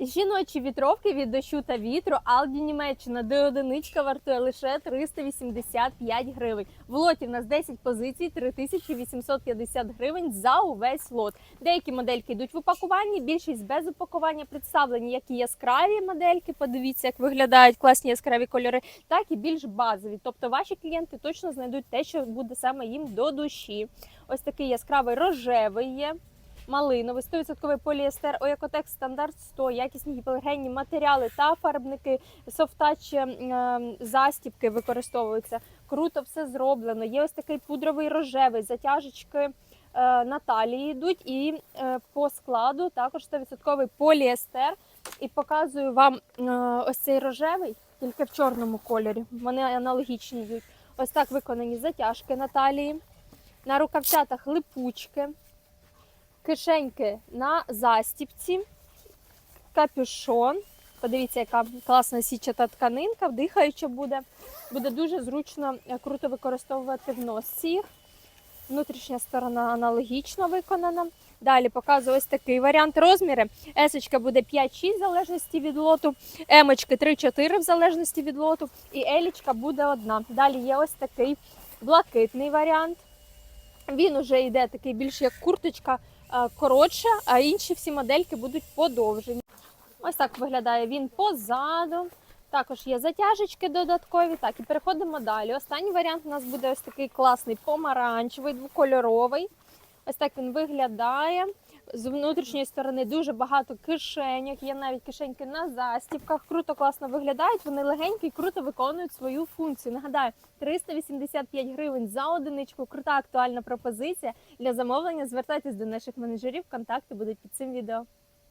Жіночі вітровки від дощу та вітру Алді Німеччина, де одиничка вартує лише 385 гривень. В лоті в нас 10 позицій, 3850 гривень за увесь лот. Деякі модельки йдуть в упакуванні, більшість без упакування представлені як і яскраві модельки. Подивіться, як виглядають класні яскраві кольори, так і більш базові. Тобто ваші клієнти точно знайдуть те, що буде саме їм до душі. Ось такий яскравий рожевий є. Малиновий, 100% поліестер, Оякотекс стандарт 100, якісні гіпоалергенні матеріали та фарбники, софтач е, застібки використовуються. Круто все зроблено. Є ось такий пудровий рожевий, затяжечки е, на талії йдуть. І е, по складу також 100% поліестер. І показую вам е, ось цей рожевий, тільки в чорному кольорі. Вони аналогічні йдуть. Ось так виконані затяжки на талії. На рукавцятах липучки кишеньки на застіпці, капюшон. Подивіться, яка класна січата тканинка, вдихаюча буде. Буде дуже зручно, е, круто використовувати в носці їх. Внутрішня сторона аналогічно виконана. Далі показую ось такий варіант розміри. Есочка буде 5-6 в залежності від лоту, емочки 3-4 в залежності від лоту, і елічка буде одна. Далі є ось такий блакитний варіант. Він уже йде такий більш як курточка, е, коротша, а інші всі модельки будуть подовжені. Ось так виглядає він позаду. Також є затяжечки додаткові. Так, і переходимо далі. Останній варіант у нас буде ось такий класний помаранчевий, двокольоровий. Ось так він виглядає. З внутрішньої сторони дуже багато кишеньок, є навіть кишеньки на застібках. Круто, класно виглядають. Вони легенькі і круто виконують свою функцію. Нагадаю, 385 гривень за одиничку. Крута актуальна пропозиція. Для замовлення звертайтесь до наших менеджерів. Контакти будуть під цим відео.